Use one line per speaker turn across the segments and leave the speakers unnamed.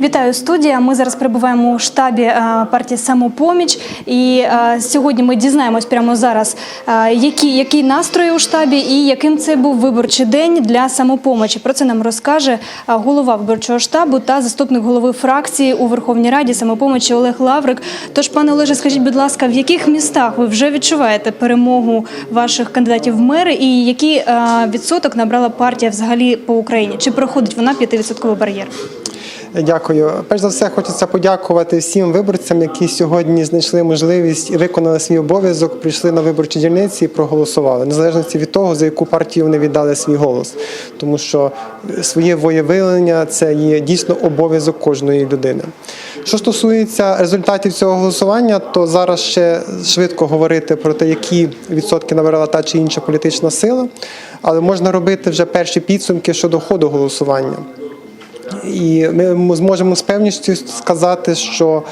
Вітаю студія. Ми зараз перебуваємо у штабі е, партії Самопоміч. І е, сьогодні ми дізнаємось прямо зараз, е, які, які настрої у штабі і яким це був виборчий день для самопомочі. Про це нам розкаже голова виборчого штабу та заступник голови фракції у Верховній Раді самопомочі Олег Лаврик. Тож, пане Олеже, скажіть, будь ласка, в яких містах ви вже відчуваєте перемогу ваших кандидатів в мери, і який відсоток набрала партія взагалі по Україні? Чи проходить вона 5% бар'єр?
Дякую. Перш за все, хочеться подякувати всім виборцям, які сьогодні знайшли можливість і виконали свій обов'язок, прийшли на виборчі дільниці і проголосували, незалежно від того, за яку партію вони віддали свій голос. Тому що своє воєвиявлення це є дійсно обов'язок кожної людини. Що стосується результатів цього голосування, то зараз ще швидко говорити про те, які відсотки набирала та чи інша політична сила, але можна робити вже перші підсумки щодо ходу голосування. І ми зможемо з певністю сказати, що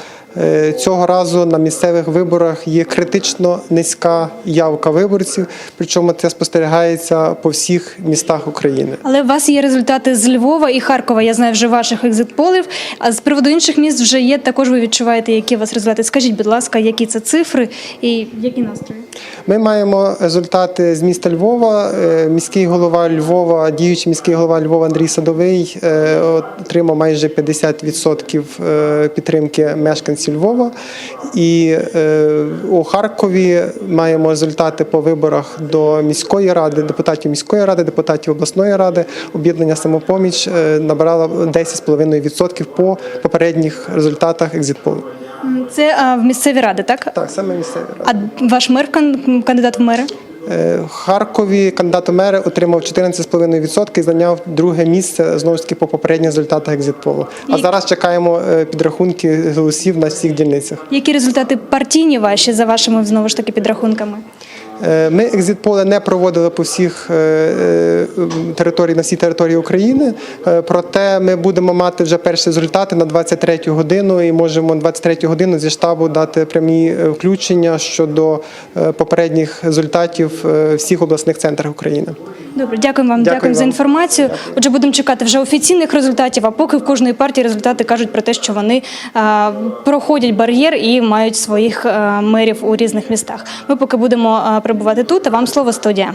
цього разу на місцевих виборах є критично низька явка виборців, причому це спостерігається по всіх містах України.
Але у вас є результати з Львова і Харкова. Я знаю вже ваших екзитполів. А з приводу інших міст вже є. Також ви відчуваєте, які у вас результати. Скажіть, будь ласка, які це цифри і які настрої?
Ми маємо результати з міста Львова. Е, Міський голова Львова, діючий міський голова Львова Андрій Садовий е, отримав майже 50% е, підтримки мешканців Львова. І е, у Харкові маємо результати по виборах до міської ради, депутатів міської ради, депутатів обласної ради. Об'єднання самопоміч е, набрало 10,5% по попередніх результатах екзитполу.
Це а, в місцеві ради, так?
Так, саме місцеві ради.
А ваш мер кан- кандидат в мери?
Е, В Харкові кандидат у мери отримав 14,5% і зайняв друге місце знову ж таки по попередніх результатах екзитполу. А
Як-
зараз чекаємо е, підрахунки голосів на всіх дільницях.
Які результати партійні ваші за вашими знову ж таки підрахунками?
Е, Ми екзитполи не проводили по всіх е, е, території на всій території України. Проте ми будемо мати вже перші результати на 23 годину і можемо на 23 годину зі штабу дати прямі включення щодо попередніх результатів всіх обласних центрів України.
Добре, дякуємо вам.
Дякую
Дякуємо за
інформацію.
інформацію. Отже, будемо чекати вже офіційних результатів. А поки в кожної партії результати кажуть про те, що вони а, проходять бар'єр і мають своїх а, мерів у різних містах. Ми поки будемо а, перебувати тут. А вам слово студія.